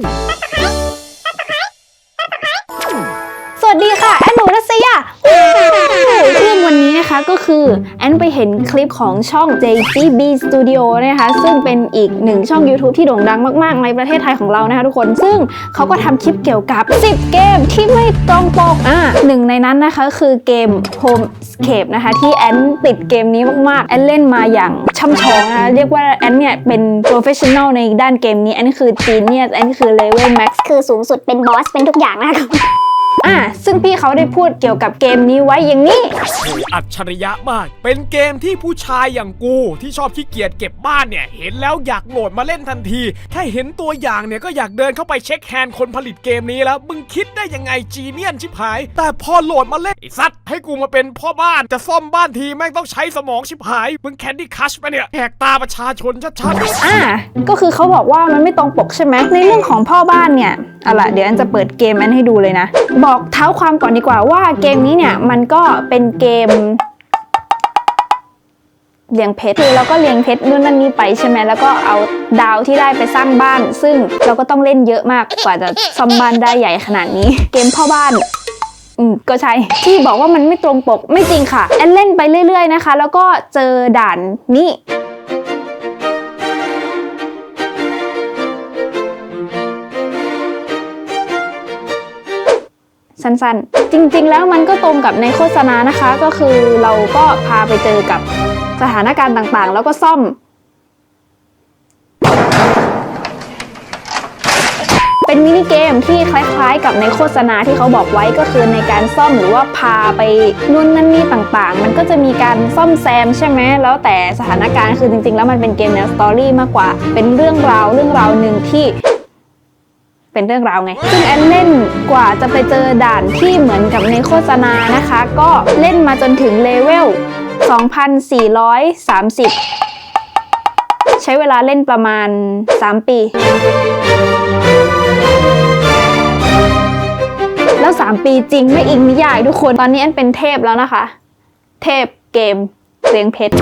Woo! คือ แอนไปเห็นคลิปของช่อง JCB Studio นะคะ ซึ่งเป็นอีกหนึ่งช่อง YouTube ที่โด่งดังมาก ๆ ในประเทศไทยของเรานะคะทุกคน ซึ่งเขาก็ทำคลิปเกี่ยวกับ 10 เกมที่ไม่ตรงปก อะหนึ่งในนั้นนะคะคือเกม Homescape นะคะ ที่แอนติดเกมนี้มาก ๆ แอนเล่นมาอย่างช่ำชองนะคะ เรียกว่าแอนเนี่ยเป็น professional ในด้านเกมนี้ แอนคือ genius แอนคือ level max คือสูงสุดเป็นบอสเป็นทุกอย่างนะครับ อะซึ่งพี่เขาได้พูดเกี่ยวกับเกมนี้ไว้อย่างนี้โอ้อัจฉริยะมาก เป็นเกมที่ผู้ชายอย่างกูที่ชอบขี้เกียจเก็บบ้านเนี่ย เห็นแล้วอยากโหลดมาเล่นทันที แค่เห็นตัวอย่างเนี่ยก็อยากเดินเข้าไปเช็คแฮนด์คนผลิตเกมนี้แล้ว มึงคิดได้ยังไงจีเนียนชิบหาย แต่พอโหลดมาเล่นไอ้สัตว์ให้กูมาเป็นพ่อบ้านจะซ่อมบ้านทีแม่งต้องใช้สมองชิบหาย มึงแคนดี้คัชไปะเนี่ยแหกตาประชาชนชัดๆ อ่าก็คือเขาบอกว่ามันไม่ตรงปกใช่ไหมในเรื่องของพ่อบ้านเนี่ย เอาละเดี๋ยวอันจะเปิดเกมอันให้ดูเลยนะ บอกเท้าความก่อนดีกว่าว่าเกมนี้เนี่ยมันก็เป็นเกมเลี้ยงเพชรคือเราก็เลี้ยงเพชรนู่นนั่นนี่ไปใช่ไหมแล้วก็เอาดาวที่ได้ไปสร้างบ้าน ซึ่งเราก็ต้องเล่นเยอะมากกว่าจะซ่อมบ้านได้ใหญ่ขนาดนี้ เกมพ่อบ้านอืมก็ใช่ที่บอกว่ามันไม่ตรงปกไม่จริงค่ะแอนเล่นไปเรื่อย ๆนะคะ แล้วก็เจอด่านนี้ สั้นๆ จริงๆ แล้วมันก็ตรงกับในโฆษณานะคะ ก็คือเราก็พาไปเจอกับสถานการณ์ต่างๆ แล้วก็ซ่อม เป็นมินิเกมที่คล้ายๆ กับในโฆษณาที่เขาบอกไว้ก็คือในการซ่อมหรือว่าพาไปนู่นนั่นนี่ต่างๆ มันก็จะมีการซ่อมแซมใช่ไหมแล้วแต่สถานการณ์คือจริงๆ แล้วมันเป็นเกมแนวสตอรี่มากกว่า เป็นเรื่องราวเรื่องราวหนึ่งที่ เป็นเรื่องราวไง ซึ่งแอนเล่นกว่าจะไปเจอด่านที่เหมือนกับในโฆษณานะคะ ก็เล่นมาจนถึงเลเวล 2,430 ใช้เวลาเล่นประมาณ 3 ปี แล้ว 3 ปีจริงไม่อิงนิยายทุกคน ตอนนี้แอนเป็นเทพแล้วนะคะ เทพเกมเลี้ยงเพชร